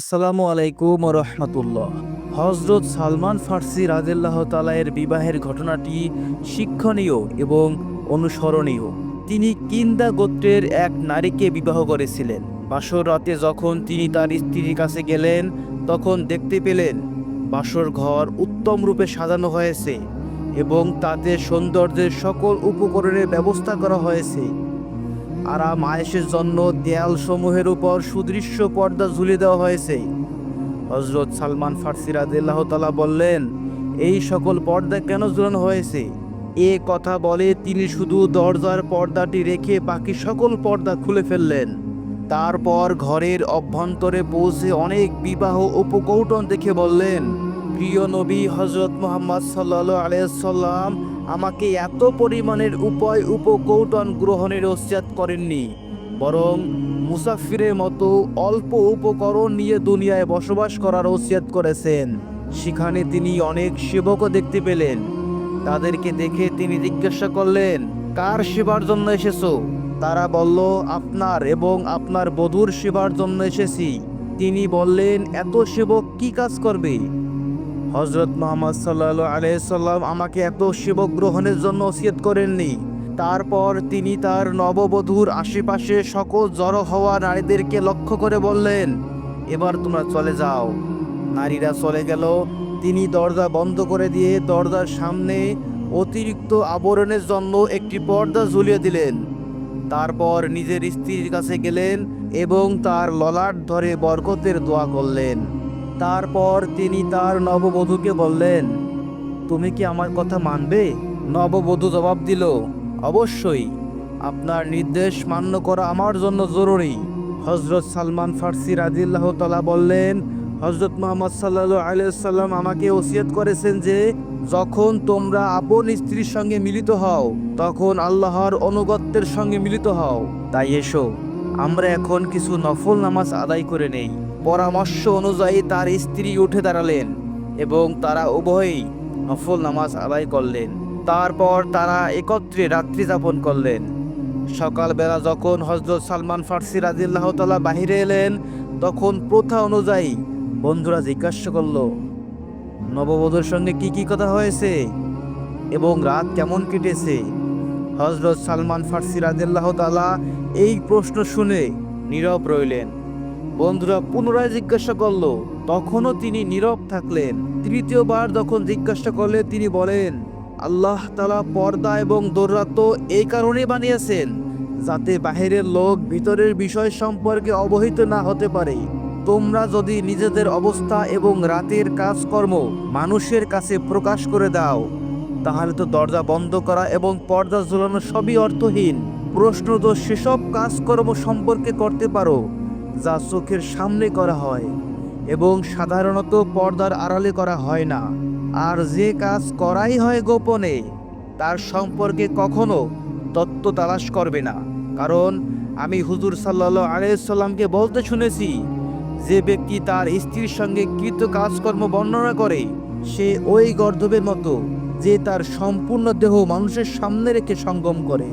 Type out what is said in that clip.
আসসালামু আলাইকুম রহমতুল্লাহ। হজরত সালমান ফার্সি রাজেল্লাহ তালায়ের বিবাহের ঘটনাটি শিক্ষণীয় এবং অনুসরণীয়। তিনি কিন্দা গোত্রের এক নারীকে বিবাহ করেছিলেন। বাসর রাতে যখন তিনি তার স্ত্রীর কাছে গেলেন, তখন দেখতে পেলেন বাসর ঘর উত্তম রূপে সাজানো হয়েছে এবং তাতে সৌন্দর্যের সকল উপকরণের ব্যবস্থা করা হয়েছে। আরাম আয়েসের জন্য দেয়াল সমূহের উপর সুদৃশ্য পর্দা ঝুলিয়ে দেওয়া হয়েছে। হজরত সালমান ফার্সি রাদিল্লাহ তালা বললেন, এই সকল পর্দা কেন ঝুলানো হয়েছে? এ কথা বলে তিনি শুধু দরজার পর্দাটি রেখে বাকি সকল পর্দা খুলে ফেললেন। তারপর ঘরের অভ্যন্তরে পৌঁছে অনেক বিবাহ উপকৌটন দেখে বললেন প্রিয় নবী হজরত মোহাম্মদ সাল্লা আলাইসাল্লাম আমাকে এত পরিমাণের উপায় উপকৌটন গ্রহণের ওসিয়াত করেননি। বরং মুসাফিরের মতো অল্প উপকরণ নিয়ে দুনিয়ায় বসবাস করার ওসিয়াত করেছেন। সেখানে তিনি অনেক সেবকও দেখতে পেলেন। তাদেরকে দেখে তিনি জিজ্ঞাসা করলেন, কার সেবার জন্য এসেছ? তারা বলল, আপনার এবং আপনার বধূর সেবার জন্য এসেছি। তিনি বললেন, এত সেবক কি কাজ করবে? হজরত মোহাম্মদ সাল্লাহ আলাইসাল্লাম আমাকে এত সেবক গ্রহণের জন্য ওসিয়ত করেননি। তারপর তিনি তার নববধূর আশেপাশে সকল জড়ো হওয়া নারীদেরকে লক্ষ্য করে বললেন, এবার তোমরা চলে যাও। নারীরা চলে গেল। তিনি দরজা বন্ধ করে দিয়ে দরজার সামনে অতিরিক্ত আবরণের জন্য একটি পর্দা ঝুলিয়ে দিলেন। তারপর নিজের স্ত্রীর কাছে গেলেন এবং তার ললাট ধরে বরকতের দোয়া করলেন। তারপর তিনি তার নববধূকে বললেন, তুমি কি আমার কথা মানবে? নববধূ জবাব দিল, অবশ্যই। আপনার নির্দেশ মান্য করা আমার জন্য জরুরি। হজরত সালমান ফার্সি রাজিল্লাহ তালা বললেন হজরত মোহাম্মদ সাল্লাহ আলাইসাল্লাম আমাকে ওসিয়ত করেছেন যে, যখন তোমরা আপন স্ত্রীর সঙ্গে মিলিত হও, তখন আল্লাহর অনুগত্যের সঙ্গে মিলিত হও। তাই এসো। আমরা এখন কিছু নফল নামাজ আদায় করে নেই। পরামর্শ অনুযায়ী তার স্ত্রী উঠে দাঁড়ালেন এবং তারা উভয়ই নফল নামাজ আদায় করলেন। তারপর তারা একত্রে রাত্রি যাপন করলেন। সকালবেলা যখন হজরত সালমান ফার্সি রাজিল্লাহ তালা বাহিরে এলেন, তখন প্রথা অনুযায়ী বন্ধুরা জিজ্ঞাসা করল, নববধূর সঙ্গে কি কি কথা হয়েছে? এবং রাত কেমন কেটেছে? হজরত সালমান ফার্সি রাজিল্লাহ তালা এই প্রশ্ন শুনে নীরব রইলেন। বন্ধুরা পুনরায় জিজ্ঞাসা করল, তখনও তিনি নীরব থাকলেন? তৃতীয়বার যখন জিজ্ঞাসা করলে তিনি বলেন, আল্লাহ তালা পর্দা এবং দৌরাত্ম এই কারণে বানিয়েছেন, যাতে বাহিরের লোক ভিতরের বিষয় সম্পর্কে অবহিত না হতে পারে। তোমরা যদি নিজেদের অবস্থা এবং রাতের কাজকর্ম মানুষের কাছে প্রকাশ করে দাও তাহলে তো দরজা বন্ধ করা এবং পর্দা ঝুলানো সবই অর্থহীন। প্রশ্ন তো সেসব কাজকর্ম সম্পর্কে করতে পারো, যা চোখের সামনে করা হয়, এবং সাধারণত পর্দার আড়ালে করা হয় না। আর যে কাজ করাই হয় গোপনে, তার সম্পর্কে কখনো তত্ত্ব তালাশ করবে না। কারণ আমি হুজুর সাল্লাহ আলাইসাল্লামকে বলতে শুনেছি, যে ব্যক্তি তার স্ত্রীর সঙ্গে কৃত কাজকর্ম বর্ণনা করে, সে ওই গর্ধবের মতো যে তার সম্পূর্ণ দেহ মানুষের সামনে রেখে সঙ্গম করে।